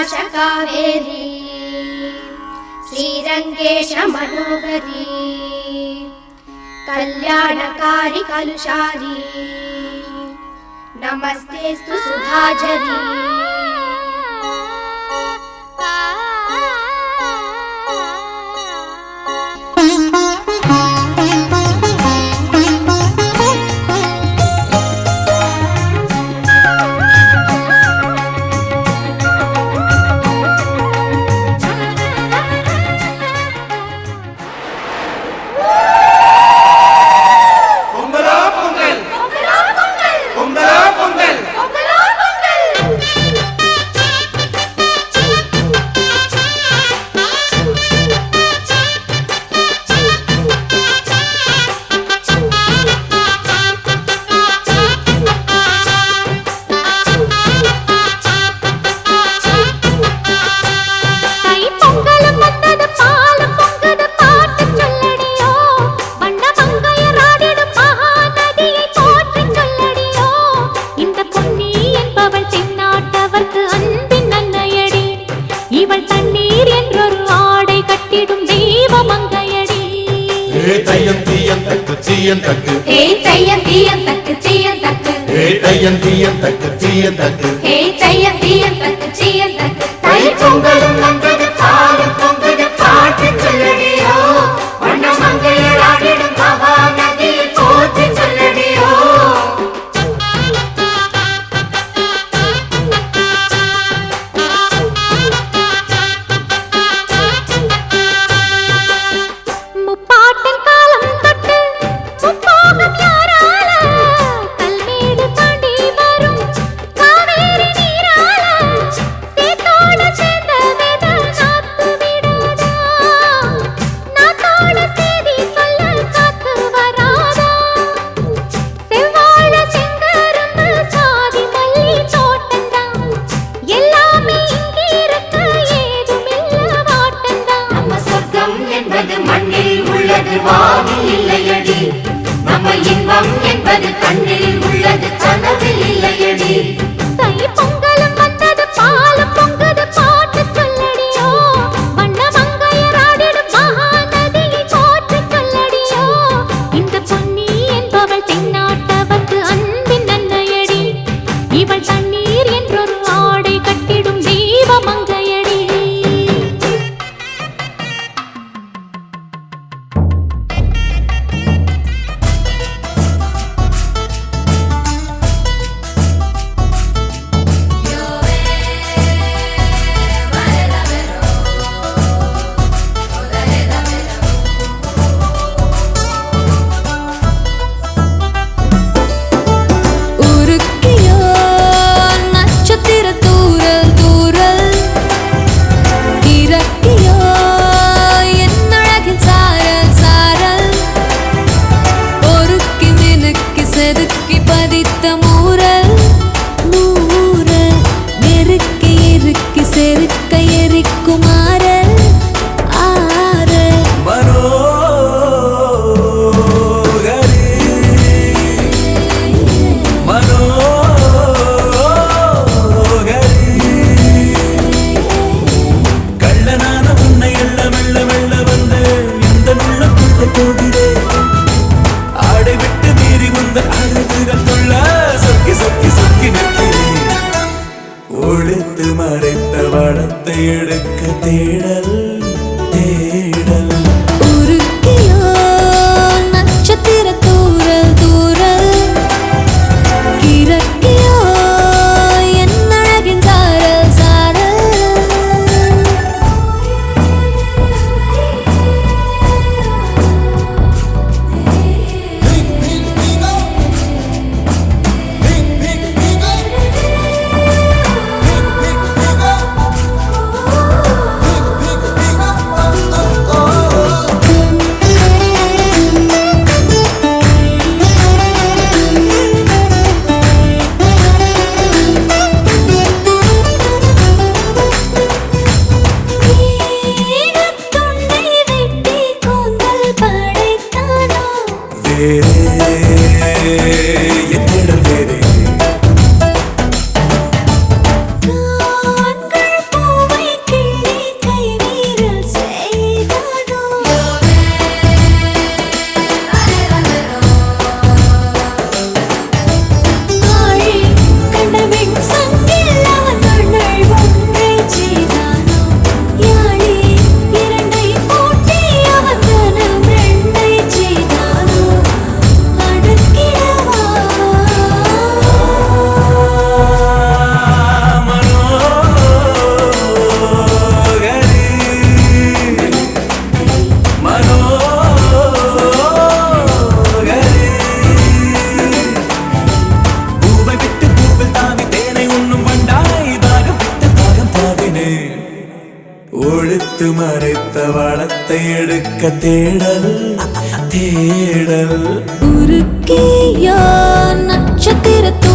ेरी श्रीरङ्गेशमनोगरी कल्याणकारि कलुषारी। नमस्ते सुधाचरि பொன்னீர் என்றொரு ஆடை கட்டிடும் தெய்வ மங்கையடி ஏ தையன் தீயன் தக்கு சீயன் தக்கு. ஏ தையன் தீயன் தக்கு சீயன் தக்கு. ஏ தையன் தீயன் தக்கு சீயன் தக்கு. ஏ தையன் தீபம் என்பது கண்ணில் உள்ளது கனவில் இல்லையடி. தை பொங்கலும் வந்தது பால் பொங்கது பாட்டு சொல்லடியோ வண்ண மங்கையராடிடு மகாநதியை போற்று சொல்லடியோ இந்த பொன்னி என்பவள் தென்னாட்டவர்க்கு அன்பின் நன்மையடி இவள் தன் பெருக்க ஒழித்து மறைத்த வளத்தை எடுக்க தேடல் தேடல். உருக்கேயா நட்சத்திரத்தோ